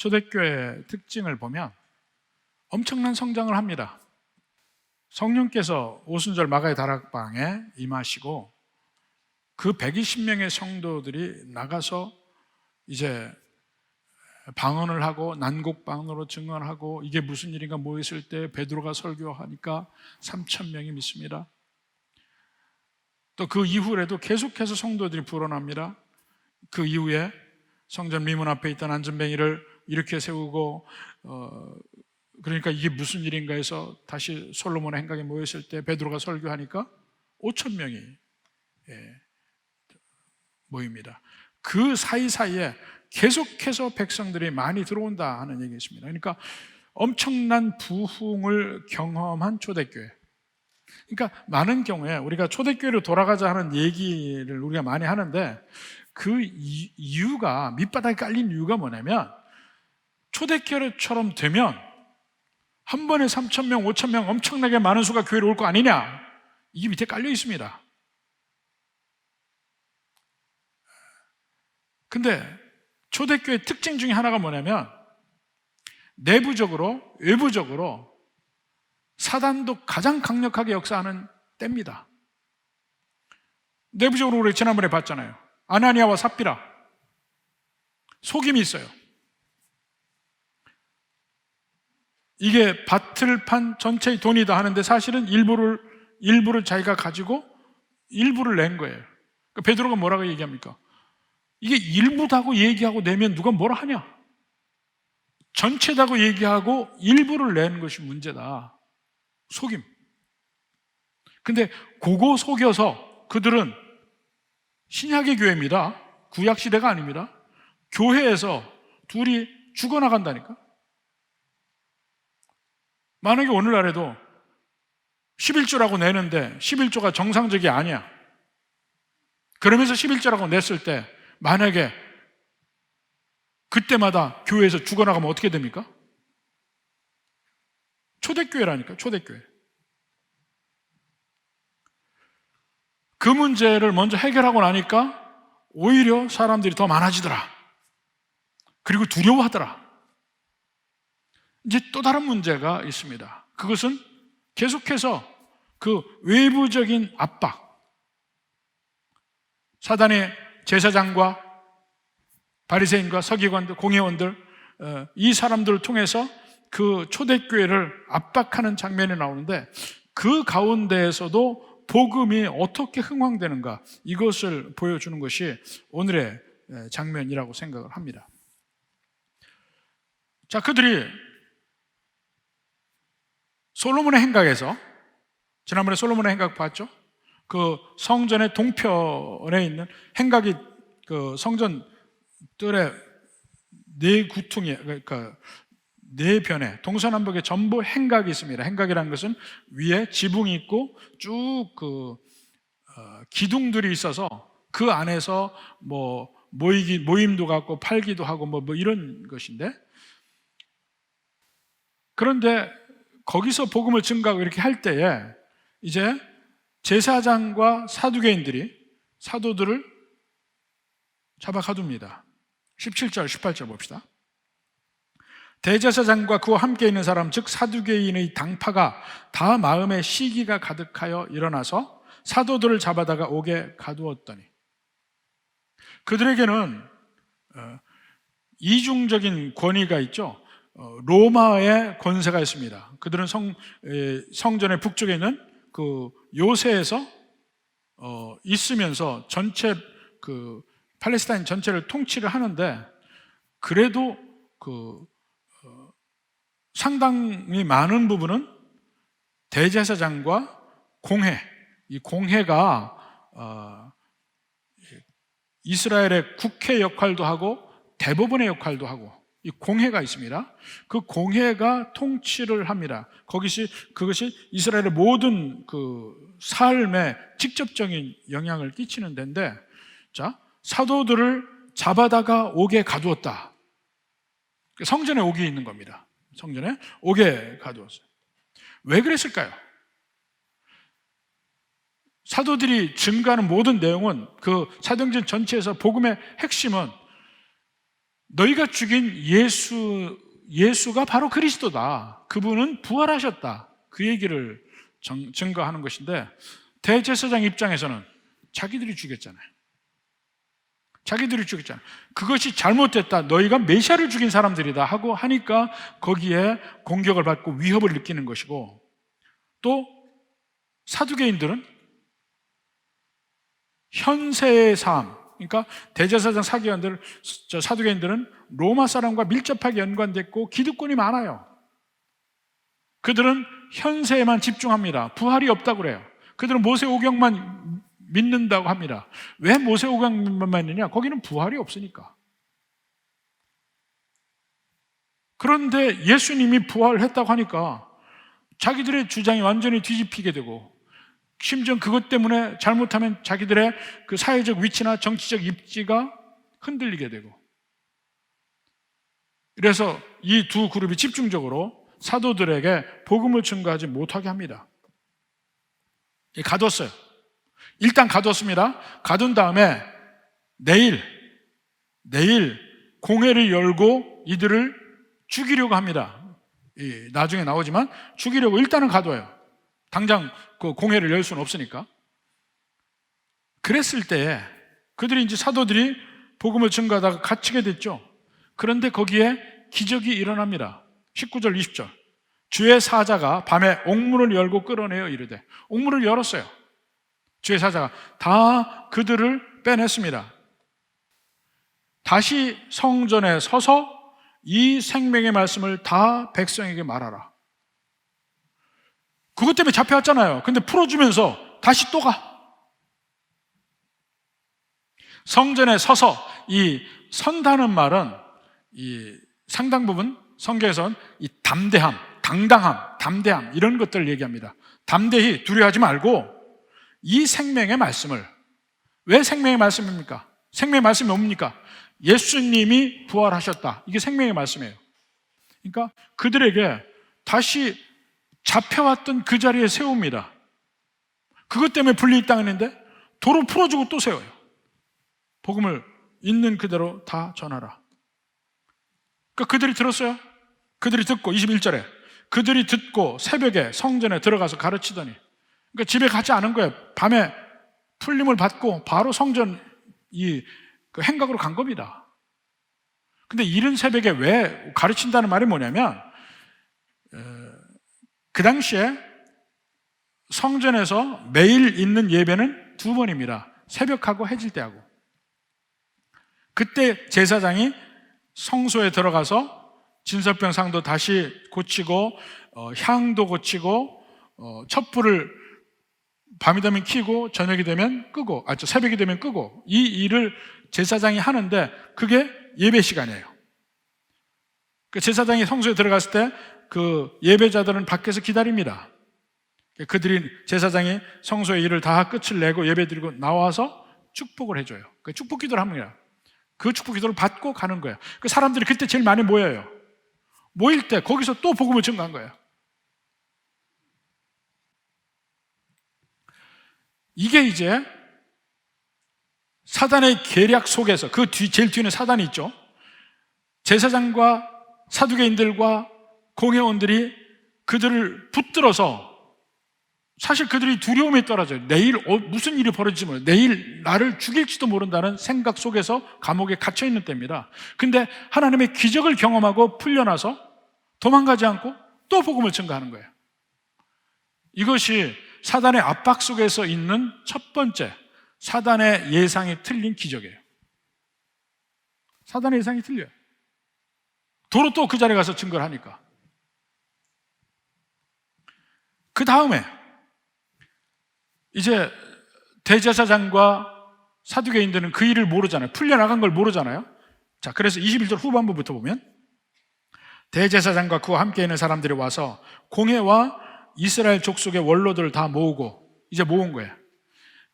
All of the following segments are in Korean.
초대교회 특징을 보면 엄청난 성장을 합니다. 성령께서 오순절 마가의 다락방에 임하시고 그 120명의 성도들이 나가서 이제 방언을 하고 난곡방언으로 증언하고 이게 무슨 일인가 모였을 때 베드로가 설교하니까 3천 명이 믿습니다. 또 그 이후에도 계속해서 성도들이 불어납니다. 그 이후에 성전 미문 앞에 있던 안전뱅이를 일으켜 세우고 어, 그러니까 이게 무슨 일인가 해서 다시 솔로몬의 행각에 모였을 때 베드로가 설교하니까 5천 명이 예, 모입니다. 그 사이사이에 계속해서 백성들이 많이 들어온다 하는 얘기 있습니다. 그러니까 엄청난 부흥을 경험한 초대교회. 그러니까 많은 경우에 우리가 초대교회로 돌아가자 하는 얘기를 우리가 많이 하는데 그 이- 이유가 밑바닥에 깔린 이유가 뭐냐면 초대교회처럼 되면 한 번에 3천 명, 5천 명 엄청나게 많은 수가 교회로 올 거 아니냐 이게 밑에 깔려 있습니다. 근데 초대교회 특징 중에 하나가 뭐냐면 내부적으로 외부적으로 사단도 가장 강력하게 역사하는 때입니다. 내부적으로 우리 지난번에 봤잖아요. 아나니아와 삽비라 속임이 있어요. 이게 밭을 판 전체의 돈이다 하는데 사실은 일부를 일부를 자기가 가지고 일부를 낸 거예요. 그러니까 베드로가 뭐라고 얘기합니까? 이게 일부다고 얘기하고 내면 누가 뭐라 하냐? 전체다고 얘기하고 일부를 낸 것이 문제다. 속임. 근데 그거 속여서 그들은 신약의 교회입니다. 구약 시대가 아닙니다. 교회에서 둘이 죽어나간다니까. 만약에 오늘날에도 11조라고 내는데 11조가 정상적이 아니야. 그러면서 11조라고 냈을 때 만약에 그때마다 교회에서 죽어나가면 어떻게 됩니까? 초대교회라니까, 초대교회. 그 문제를 먼저 해결하고 나니까 오히려 사람들이 더 많아지더라. 그리고 두려워하더라. 이제 또 다른 문제가 있습니다. 그것은 계속해서 그 외부적인 압박, 사단의 제사장과 바리새인과 서기관들, 공회원들 어, 이 사람들을 통해서 그 초대교회를 압박하는 장면이 나오는데 그 가운데에서도 복음이 어떻게 흥황되는가 이것을 보여주는 것이 오늘의 장면이라고 생각을 합니다. 자, 그들이 솔로몬의 행각에서 지난번에 솔로몬의 행각 봤죠? 그 성전의 동편에 있는 행각이 그 성전 뜰의 네 구퉁이 그러니까 네 변에 동서남북에 전부 행각이 있습니다. 행각이라는 것은 위에 지붕이 있고 쭉그 어, 기둥들이 있어서 그 안에서 뭐 모이기 모임도 갖고 팔기도 하고 뭐, 뭐 이런 것인데 그런데 거기서 복음을 증가하고 이렇게 할 때에 이제 제사장과 사두개인들이 사도들을 잡아 가둡니다. 17절, 18절 봅시다. 대제사장과 그와 함께 있는 사람, 즉 사두개인의 당파가 다 마음에 시기가 가득하여 일어나서 사도들을 잡아다가 옥에 가두었더니 그들에게는 어, 이중적인 권위가 있죠. 어, 로마의 권세가 있습니다. 그들은 성, 에, 성전의 북쪽에 있는 그 요새에서 어, 있으면서 전체 그 팔레스타인 전체를 통치를 하는데 그래도 그 어, 상당히 많은 부분은 대제사장과 공회 이 공회가 어, 이스라엘의 국회 역할도 하고 대법원의 역할도 하고 이 공회가 있습니다. 그 공회가 통치를 합니다. 거기서 그것이 이스라엘의 모든 그 삶에 직접적인 영향을 끼치는 데인데, 자 사도들을 잡아다가 옥에 가두었다. 성전에 옥이 있는 겁니다. 성전에 옥에 가두었어요. 왜 그랬을까요? 사도들이 증가하는 모든 내용은 그 사도행전 전체에서 복음의 핵심은 너희가 죽인 예수 예수가 바로 그리스도다. 그분은 부활하셨다. 그 얘기를 정- 증거하는 것인데 대제사장 입장에서는 자기들이 죽였잖아요. 자기들이 죽였잖아요. 그것이 잘못됐다. 너희가 메시아를 죽인 사람들이다 하고 하니까 거기에 공격을 받고 위협을 느끼는 것이고 또 사두개인들은 현세의 삶, 그러니까 대제사장 사기관들, 저 사두개인들은 로마 사람과 밀접하게 연관됐고 기득권이 많아요. 그들은 현세에만 집중합니다. 부활이 없다고 그래요. 그들은 모세 오경만 믿는다고 합니다. 왜 모세 오경만 믿느냐? 거기는 부활이 없으니까. 그런데 예수님이 부활했다고 하니까 자기들의 주장이 완전히 뒤집히게 되고 심지어 그것 때문에 잘못하면 자기들의 그 사회적 위치나 정치적 입지가 흔들리게 되고 그래서 이 두 그룹이 집중적으로 사도들에게 복음을 증거하지 못하게 합니다. 예, 가뒀어요. 일단 가뒀습니다. 가둔 다음에 내일, 내일 공회를 열고 이들을 죽이려고 합니다. 이, 나중에 나오지만 죽이려고 일단은 가둬요. 당장 그 공회를 열 수는 없으니까. 그랬을 때 그들이 이제 사도들이 복음을 증거하다가 갇히게 됐죠. 그런데 거기에 기적이 일어납니다. 19절, 20절. 주의 사자가 밤에 옥문을 열고 끌어내어 이르되 옥문을 열었어요. 주의 사자가 다 그들을 빼냈습니다. 다시 성전에 서서 이 생명의 말씀을 다 백성에게 말하라. 그것 때문에 잡혀왔잖아요. 근데 풀어주면서 다시 또 가. 성전에 서서 이 선다는 말은 이 상당 부분 성경에선 이 담대함, 당당함, 담대함 이런 것들을 얘기합니다. 담대히 두려워하지 말고 이 생명의 말씀을 왜 생명의 말씀입니까? 생명의 말씀이 뭡니까? 예수님이 부활하셨다. 이게 생명의 말씀이에요. 그러니까 그들에게 다시 잡혀왔던 그 자리에 세웁니다. 그것 때문에 분리당했는데 도로 풀어주고 또 세워요. 복음을 있는 그대로 다 전하라. 그러니까 그들이 들었어요. 그들이 듣고 21절에 그들이 듣고 새벽에 성전에 들어가서 가르치더니 그러니까 집에 가지 않은 거예요. 밤에 풀림을 받고 바로 성전 이 그 행각으로 간 겁니다. 근데 이른 새벽에 왜 가르친다는 말이 뭐냐면 그 당시에 성전에서 매일 있는 예배는 두 번입니다. 새벽하고 해질 때하고. 그때 제사장이 성소에 들어가서 진설병 상도 다시 고치고 어, 향도 고치고 어, 촛불을 밤이 되면 켜고 저녁이 되면 끄고 아, 저 새벽이 되면 끄고 이 일을 제사장이 하는데 그게 예배 시간이에요. 그 제사장이 성소에 들어갔을 때 그 예배자들은 밖에서 기다립니다. 그들이 제사장이 성소의 일을 다 끝을 내고 예배 드리고 나와서 축복을 해줘요. 그 축복 기도를 합니다. 그 축복 기도를 받고 가는 거예요. 그 사람들이 그때 제일 많이 모여요. 모일 때 거기서 또 복음을 증거한 거예요. 이게 이제 사단의 계략 속에서 그 뒤, 제일 뒤에는 사단이 있죠. 제사장과 사두개인들과 공회원들이 그들을 붙들어서 사실 그들이 두려움에 떨어져요. 내일 어, 무슨 일이 벌어질지 몰라요. 내일 나를 죽일지도 모른다는 생각 속에서 감옥에 갇혀 있는 때입니다. 근데 하나님의 기적을 경험하고 풀려나서 도망가지 않고 또 복음을 증가하는 거예요. 이것이 사단의 압박 속에서 있는 첫 번째 사단의 예상이 틀린 기적이에요. 사단의 예상이 틀려요. 도로 또 그 자리에 가서 증거를 하니까. 그 다음에 이제 대제사장과 사두개인들은 그 일을 모르잖아요. 풀려나간 걸 모르잖아요. 자, 그래서 21절 후반부부터 보면 대제사장과 그와 함께 있는 사람들이 와서 공회와 이스라엘 족속의 원로들을 다 모으고 이제 모은 거예요.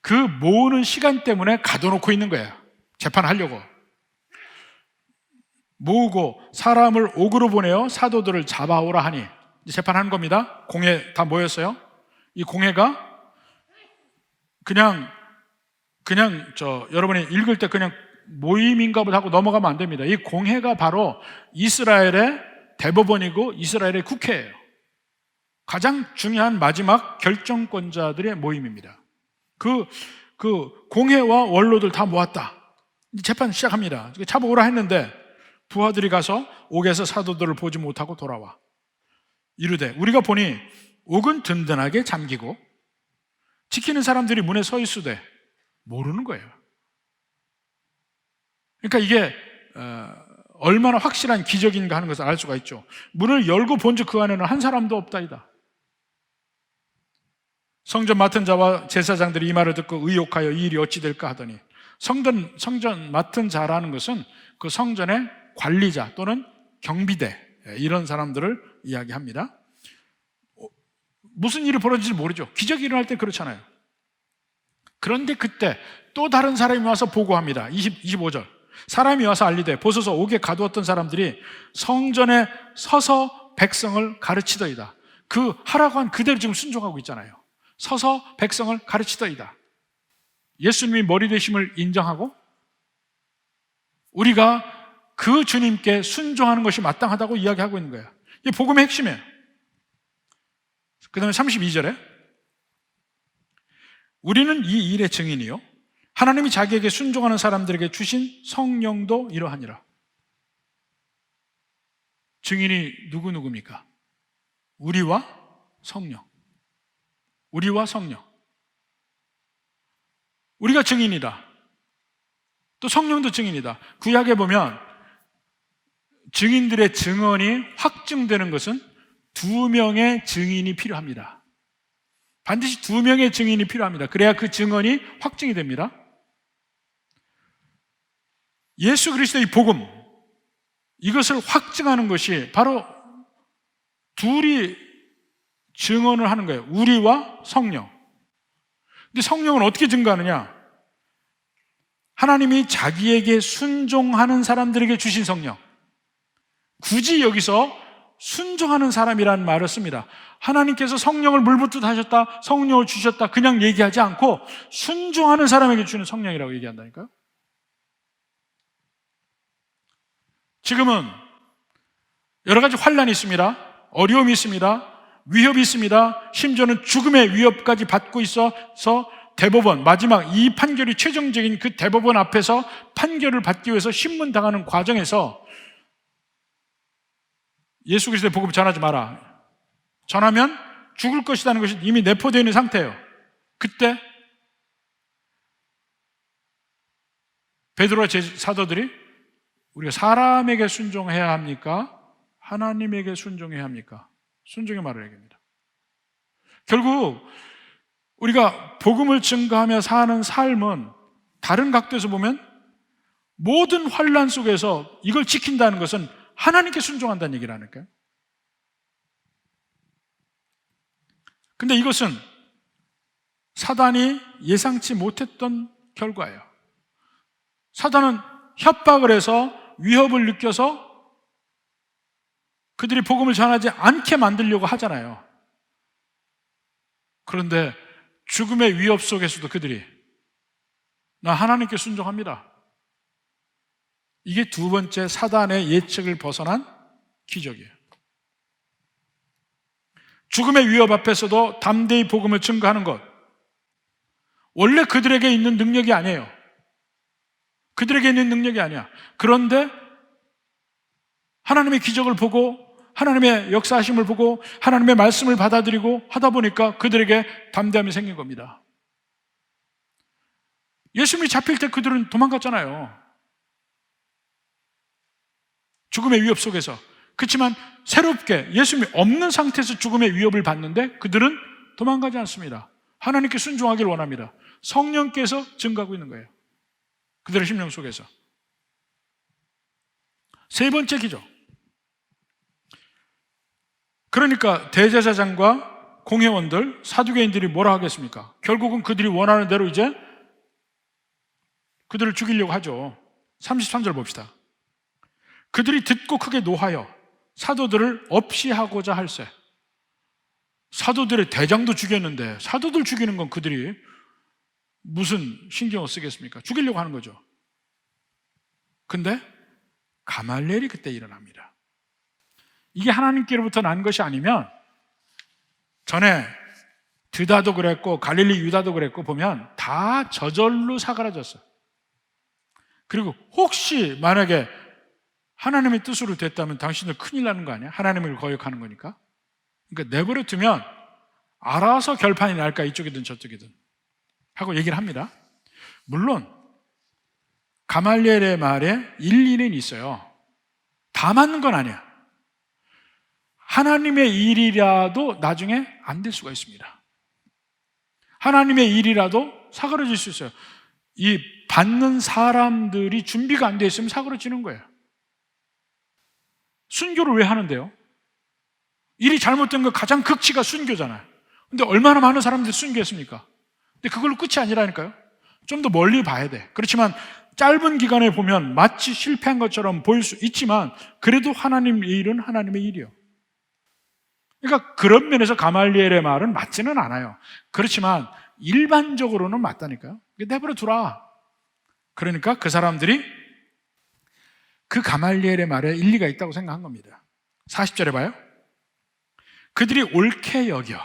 그 모으는 시간 때문에 가둬놓고 있는 거예요. 재판하려고. 모으고 사람을 옥으로 보내어 사도들을 잡아오라 하니 재판하는 겁니다. 공회 다 모였어요. 이 공회가 그냥 그냥 저 여러분이 읽을 때 그냥 모임인가 보다 하고 넘어가면 안 됩니다. 이 공회가 바로 이스라엘의 대법원이고 이스라엘의 국회예요. 가장 중요한 마지막 결정권자들의 모임입니다. 그, 그 공회와 원로들 다 모았다. 재판 시작합니다. 잡아오라 했는데 부하들이 가서 옥에서 사도들을 보지 못하고 돌아와. 이르되 우리가 보니 옥은 든든하게 잠기고 지키는 사람들이 문에 서 있으되 모르는 거예요. 그러니까 이게 어, 얼마나 확실한 기적인가 하는 것을 알 수가 있죠. 문을 열고 본즉 그 안에는 한 사람도 없다이다. 성전 맡은 자와 제사장들이 이 말을 듣고 의혹하여 이 일이 어찌 될까 하더니 성전 성전 맡은 자라는 것은 그 성전의 관리자 또는 경비대 이런 사람들을 이야기합니다. 어, 무슨 일이 벌어질지 모르죠. 기적이 일어날 때 그렇잖아요. 그런데 그때 또 다른 사람이 와서 보고합니다. 20, 25절. 사람이 와서 알리되 보소서 옥에 가두었던 사람들이 성전에 서서 백성을 가르치더이다. 그 하라고 한 그대로 지금 순종하고 있잖아요. 서서 백성을 가르치더이다. 예수님이 머리 되심을 인정하고 우리가 그 주님께 순종하는 것이 마땅하다고 이야기하고 있는 거예요. 이게 복음의 핵심이에요. 그 다음에 32절에 우리는 이 일의 증인이요. 하나님이 자기에게 순종하는 사람들에게 주신 성령도 이러하니라. 증인이 누구누구입니까? 우리와 성령. 우리와 성령. 우리가 증인이다. 또 성령도 증인이다. 구약에 보면 증인들의 증언이 확증되는 것은 두 명의 증인이 필요합니다. 반드시 두 명의 증인이 필요합니다. 그래야 그 증언이 확증이 됩니다. 예수 그리스도의 복음, 이것을 확증하는 것이 바로 둘이 증언을 하는 거예요. 우리와 성령. 근데 성령은 어떻게 증거하느냐? 하나님이 자기에게 순종하는 사람들에게 주신 성령. 굳이 여기서 순종하는 사람이라는 말을 씁니다. 하나님께서 성령을 물붓듯 하셨다, 성령을 주셨다, 그냥 얘기하지 않고 순종하는 사람에게 주는 성령이라고 얘기한다니까요. 지금은 여러 가지 환란이 있습니다. 어려움이 있습니다. 위협이 있습니다. 심지어는 죽음의 위협까지 받고 있어서 대법원, 마지막 이 판결이 최종적인 그 대법원 앞에서 판결을 받기 위해서 신문당하는 과정에서 예수 그리스도의 복음 전하지 마라. 전하면 죽을 것이라는 것이 이미 내포되어 있는 상태예요. 그때 베드로와 제 사도들이 우리가 사람에게 순종해야 합니까? 하나님에게 순종해야 합니까? 순종의 말을 얘기합니다. 결국 우리가 복음을 증거하며 사는 삶은 다른 각도에서 보면 모든 환란 속에서 이걸 지킨다는 것은 하나님께 순종한다는 얘기라니까요. 근데 이것은 사단이 예상치 못했던 결과예요. 사단은 협박을 해서 위협을 느껴서 그들이 복음을 전하지 않게 만들려고 하잖아요. 그런데 죽음의 위협 속에서도 그들이 나 하나님께 순종합니다. 이게 두 번째 사단의 예측을 벗어난 기적이에요. 죽음의 위협 앞에서도 담대히 복음을 증거하는 것. 원래 그들에게 있는 능력이 아니에요. 그들에게 있는 능력이 아니야. 그런데 하나님의 기적을 보고 하나님의 역사하심을 보고 하나님의 말씀을 받아들이고 하다 보니까 그들에게 담대함이 생긴 겁니다. 예수님이 잡힐 때 그들은 도망갔잖아요. 죽음의 위협 속에서. 그렇지만 새롭게 예수님이 없는 상태에서 죽음의 위협을 받는데 그들은 도망가지 않습니다. 하나님께 순종하기를 원합니다. 성령께서 증가하고 있는 거예요. 그들의 심령 속에서. 세 번째 기적. 그러니까 대제사장과 공회원들, 사두개인들이 뭐라 하겠습니까? 결국은 그들이 원하는 대로 이제 그들을 죽이려고 하죠. 33절 봅시다. 그들이 듣고 크게 노하여 사도들을 없이 하고자 할세. 사도들의 대장도 죽였는데 사도들 죽이는 건 그들이 무슨 신경을 쓰겠습니까? 죽이려고 하는 거죠. 근데 가말리엘이 그때 일어납니다. 이게 하나님께로부터 난 것이 아니면 전에 드다도 그랬고 갈릴리 유다도 그랬고 보면 다 저절로 사그라졌어요. 그리고 혹시 만약에 하나님의 뜻으로 됐다면 당신들 큰일 나는 거 아니야? 하나님을 거역하는 거니까. 그러니까 내버려 두면 알아서 결판이 날까 이쪽이든 저쪽이든 하고 얘기를 합니다. 물론 가말리엘의 말에 일리는 있어요. 다 맞는 건 아니야. 하나님의 일이라도 나중에 안 될 수가 있습니다. 하나님의 일이라도 사그러질 수 있어요. 이 받는 사람들이 준비가 안 돼 있으면 사그러지는 거예요. 순교를 왜 하는데요? 일이 잘못된 거 가장 극치가 순교잖아요. 근데 얼마나 많은 사람들이 순교했습니까? 근데 그걸로 끝이 아니라니까요. 좀 더 멀리 봐야 돼. 그렇지만 짧은 기간에 보면 마치 실패한 것처럼 보일 수 있지만 그래도 하나님의 일은 하나님의 일이요. 그러니까 그런 면에서 가말리엘의 말은 맞지는 않아요. 그렇지만 일반적으로는 맞다니까요. 내버려 두라. 그러니까 그 사람들이 그 가말리엘의 말에 일리가 있다고 생각한 겁니다. 40절에 봐요. 그들이 옳게 여겨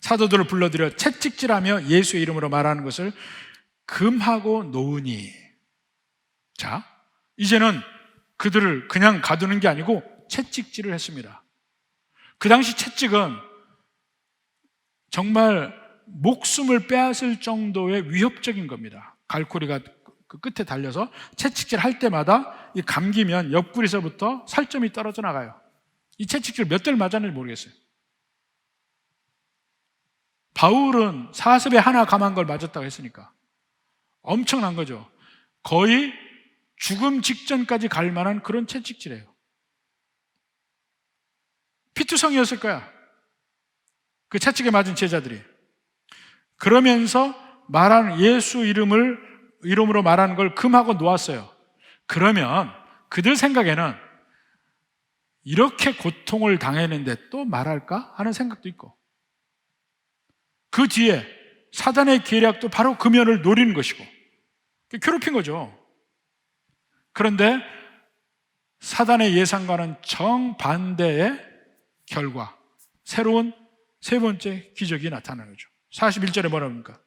사도들을 불러들여 채찍질하며 예수의 이름으로 말하는 것을 금하고 놓으니 자 이제는 그들을 그냥 가두는 게 아니고 채찍질을 했습니다. 그 당시 채찍은 정말 목숨을 빼앗을 정도의 위협적인 겁니다. 갈고리가 그 끝에 달려서 채찍질 할 때마다 이 감기면 옆구리서부터 살점이 떨어져 나가요. 이 채찍질 몇 대를 맞았는지 모르겠어요. 바울은 사습에 하나 감한 걸 맞았다고 했으니까 엄청난 거죠. 거의 죽음 직전까지 갈 만한 그런 채찍질이에요. 피투성이었을 거야. 그 채찍에 맞은 제자들이. 그러면서 말하는 예수 이름을, 이름으로 말하는 걸 금하고 놓았어요. 그러면 그들 생각에는 이렇게 고통을 당했는데 또 말할까? 하는 생각도 있고. 그 뒤에 사단의 계략도 바로 금연을 노리는 것이고. 괴롭힌 거죠. 그런데 사단의 예상과는 정반대의 결과, 새로운 세 번째 기적이 나타나는 거죠. 41절에 뭐라 합니까?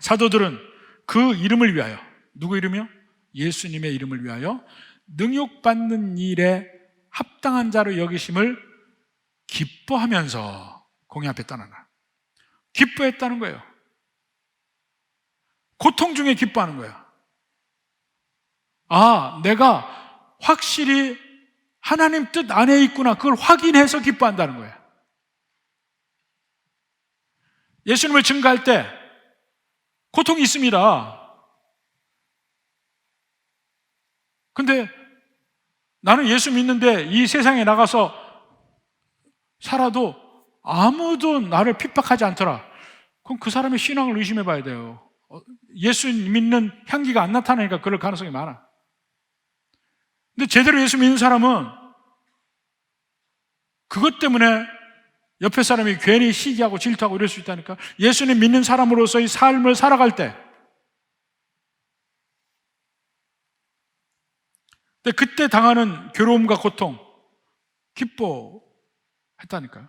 사도들은 그 이름을 위하여, 누구 이름이요? 예수님의 이름을 위하여 능욕받는 일에 합당한 자로 여기심을 기뻐하면서 공의 앞에 떠나나. 기뻐했다는 거예요. 고통 중에 기뻐하는 거야. 아, 내가 확실히 하나님 뜻 안에 있구나. 그걸 확인해서 기뻐한다는 거야. 예수님을 증가할 때 고통이 있습니다. 근데 나는 예수 믿는데 이 세상에 나가서 살아도 아무도 나를 핍박하지 않더라. 그럼 그 사람의 신앙을 의심해 봐야 돼요. 어, 예수 믿는 향기가 안 나타나니까 그럴 가능성이 많아. 근데 제대로 예수 믿는 사람은 그것 때문에 옆에 사람이 괜히 시기하고 질투하고 이럴 수 있다니까. 예수님 믿는 사람으로서의 삶을 살아갈 때. 근데 그때 당하는 괴로움과 고통, 기뻐했다니까요.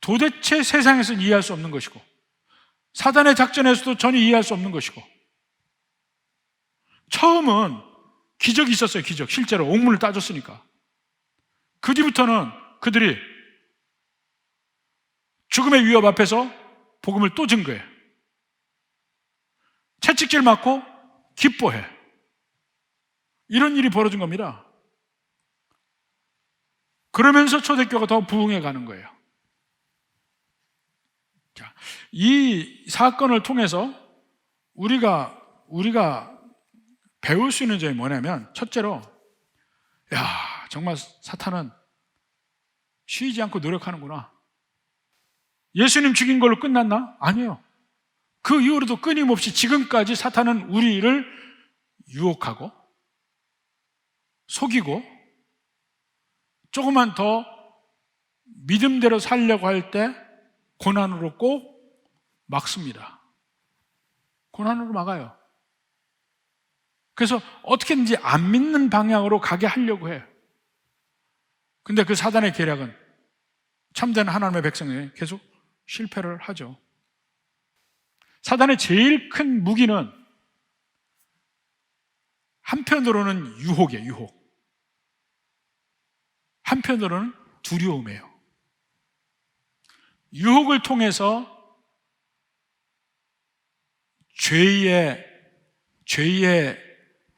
도대체 세상에서는 이해할 수 없는 것이고, 사단의 작전에서도 전혀 이해할 수 없는 것이고, 처음은 기적이 있었어요, 기적. 실제로 옥문을 따졌으니까. 그 뒤부터는 그들이 죽음의 위협 앞에서 복음을 또 증거해. 채찍질 맞고 기뻐해. 이런 일이 벌어진 겁니다. 그러면서 초대교가 더 부흥해 가는 거예요. 자, 이 사건을 통해서 우리가 우리가 배울 수 있는 점이 뭐냐면 첫째로 야, 정말 사탄은 쉬지 않고 노력하는구나. 예수님 죽인 걸로 끝났나? 아니에요. 그 이후로도 끊임없이 지금까지 사탄은 우리를 유혹하고 속이고 조금만 더 믿음대로 살려고 할 때 고난으로 꼭 막습니다. 고난으로 막아요. 그래서 어떻게든지 안 믿는 방향으로 가게 하려고 해요. 근데 그 사단의 계략은 참된 하나님의 백성이 계속 실패를 하죠. 사단의 제일 큰 무기는 한편으로는 유혹이에요, 유혹. 한편으로는 두려움이에요. 유혹을 통해서 죄의, 죄의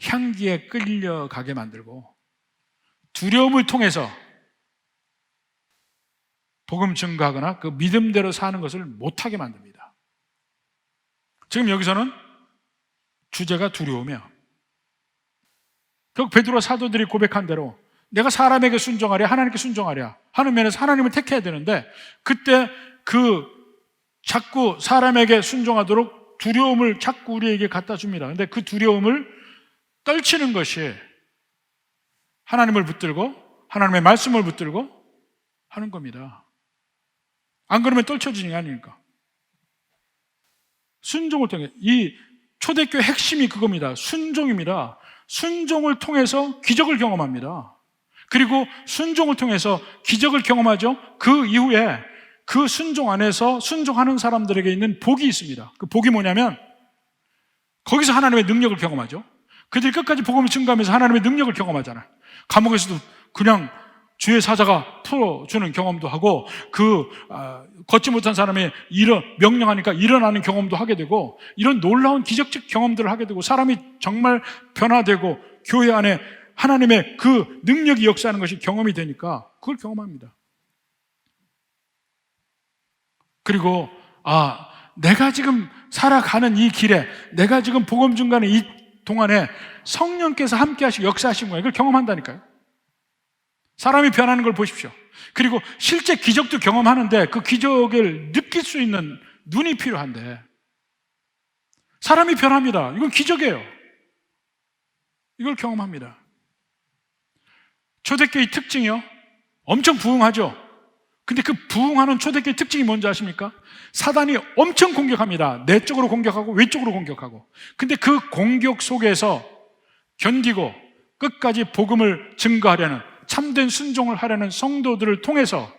향기에 끌려가게 만들고 두려움을 통해서 복음 증거하거나 그 믿음대로 사는 것을 못하게 만듭니다. 지금 여기서는 주제가 두려움이야. 결국 베드로 사도들이 고백한 대로 내가 사람에게 순종하랴 하나님께 순종하랴 하는 면에서 하나님을 택해야 되는데 그때 그 자꾸 사람에게 순종하도록 두려움을 자꾸 우리에게 갖다 줍니다. 근데 그 두려움을 떨치는 것이 하나님을 붙들고 하나님의 말씀을 붙들고 하는 겁니다. 안 그러면 떨쳐지는 게 아니니까. 순종을 통해 이 초대교회 핵심이 그겁니다. 순종입니다. 순종을 통해서 기적을 경험합니다. 그리고 순종을 통해서 기적을 경험하죠. 그 이후에 그 순종 안에서 순종하는 사람들에게 있는 복이 있습니다. 그 복이 뭐냐면 거기서 하나님의 능력을 경험하죠. 그들이 끝까지 복음을 증거하면서 하나님의 능력을 경험하잖아요. 감옥에서도 그냥 주의 사자가 풀어주는 경험도 하고 그 아, 걷지 못한 사람이 일어 명령하니까 일어나는 경험도 하게 되고 이런 놀라운 기적적 경험들을 하게 되고 사람이 정말 변화되고 교회 안에 하나님의 그 능력이 역사하는 것이 경험이 되니까 그걸 경험합니다. 그리고 아 내가 지금 살아가는 이 길에 내가 지금 복음 중간에 이 동안에 성령께서 함께 하시고 역사하신 거예요. 이걸 경험한다니까요. 사람이 변하는 걸 보십시오. 그리고 실제 기적도 경험하는데 그 기적을 느낄 수 있는 눈이 필요한데 사람이 변합니다. 이건 기적이에요. 이걸 경험합니다. 초대교회 특징이요. 엄청 부흥하죠. 근데 그 부흥하는 초대교회 특징이 뭔지 아십니까? 사단이 엄청 공격합니다. 내 쪽으로 공격하고 외쪽으로 공격하고. 근데 그 공격 속에서 견디고 끝까지 복음을 증거하려는 참된 순종을 하려는 성도들을 통해서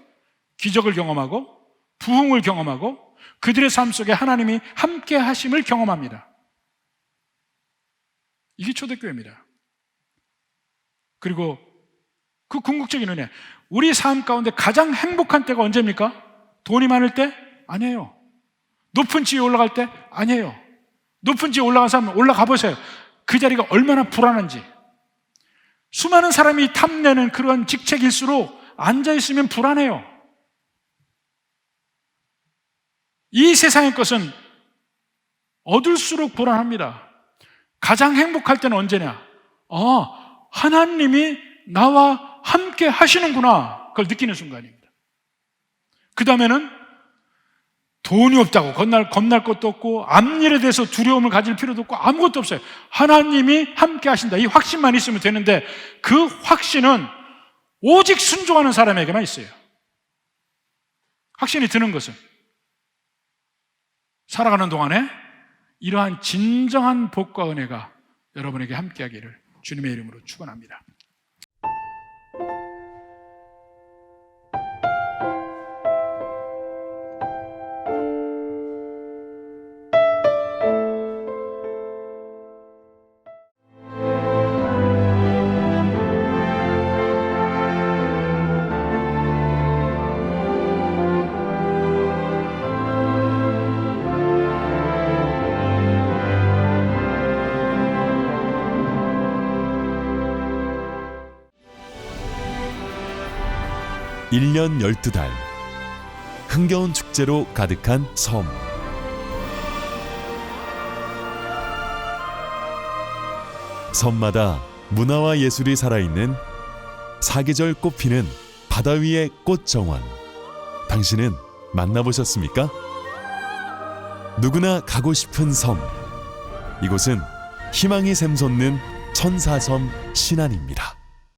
기적을 경험하고 부흥을 경험하고 그들의 삶 속에 하나님이 함께 하심을 경험합니다. 이게 초대교회입니다. 그리고 그 궁극적인 은혜. 우리 삶 가운데 가장 행복한 때가 언제입니까? 돈이 많을 때? 아니에요. 높은 지위에 올라갈 때? 아니에요. 높은 지위에 올라간 사람 올라가 보세요. 그 자리가 얼마나 불안한지. 수많은 사람이 탐내는 그런 직책일수록 앉아있으면 불안해요. 이 세상의 것은 얻을수록 불안합니다. 가장 행복할 때는 언제냐? 아, 하나님이 나와 함께 하시는구나. 그걸 느끼는 순간입니다. 그 다음에는 돈이 없다고 겁날, 겁날 것도 없고 앞일에 대해서 두려움을 가질 필요도 없고 아무것도 없어요. 하나님이 함께 하신다. 이 확신만 있으면 되는데 그 확신은 오직 순종하는 사람에게만 있어요. 확신이 드는 것은 살아가는 동안에 이러한 진정한 복과 은혜가 여러분에게 함께하기를 주님의 이름으로 축원합니다. 1년 12달 흥겨운 축제로 가득한 섬 섬마다 문화와 예술이 살아있는 사계절 꽃피는 바다 위의 꽃정원 당신은 만나보셨습니까? 누구나 가고 싶은 섬 이곳은 희망이 샘솟는 천사섬 신안입니다.